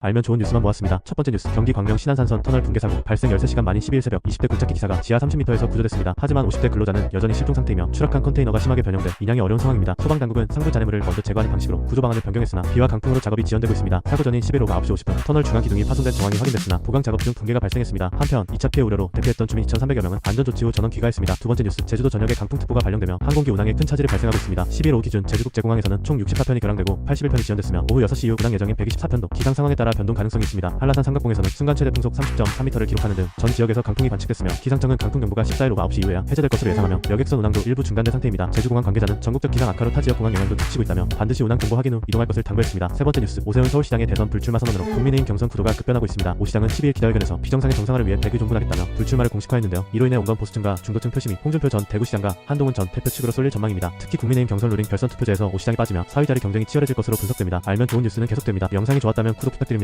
알면 좋은 뉴스만 모았습니다. 첫 번째 뉴스 경기 광명 신안산선 터널 붕괴 사고 발생 13시간 만인 12일 새벽 20대 굴착기 기사가 지하 30m에서 구조됐습니다. 하지만 50대 근로자는 여전히 실종 상태이며 추락한 컨테이너가 심하게 변형돼 인양이 어려운 상황입니다. 소방 당국은 상부 잔해물을 먼저 제거하는 방식으로 구조 방안을 변경했으나 비와 강풍으로 작업이 지연되고 있습니다. 사고 전인 11일 오후 9시 50분 터널 중앙 기둥이 파손된 정황이 확인됐으나 보강 작업 중 붕괴가 발생했습니다. 한편 2차 피해 우려로 대피했던 주민 2,300여 명은 안전 조치 후 전원 귀가했습니다. 두 번째 뉴스 제주도 전역에 강풍특보가 발령되며 항공기 운항에 큰 차질이 발생하고 있습니다. 11일 오후 기준 제주국제공항에서는 총 64편이 결항되고 81편이 지연됐으며 오후 6시 이후 운항 예정인 124편도 기상 상황에 따라 변동 가능성이 있습니다. 한라산 삼각봉에서는 순간 최대 풍속 30.3m를 기록하는 등 전 지역에서 강풍이 관측됐으며 기상청은 강풍 경보가 14일 오후 9시 이후에야 해제될 것으로 예상하며 여객선 운항도 일부 중단된 상태입니다. 제주공항 관계자는 전국적 기상 악화로 타 지역 공항 영향도 미치고 있다며 반드시 운항 공고 확인 후 이동할 것을 당부했습니다. 세 번째 뉴스 오세훈 서울시장의 대선 불출마 선언으로 국민의힘 경선 구도가 급변하고 있습니다. 오 시장은 12일 기자회견에서 비정상의 정상화를 위해 대규 종군하겠다며 불출마를 공식화했는데요. 이로 인해 온건 보수층과 중도층 표심이 홍준표 전 대구시장과 한동훈 전 대표 측으로 쏠릴 전망입니다. 특히 국민의힘 경선 룰인 결선 투표제에서 오 시장이 빠지며 사위자리 경쟁이 치열해질 것으로 분석됩니다. 알면 좋은 뉴스는 계속됩니다. 영상이 좋았다면 구독 부탁드립니다.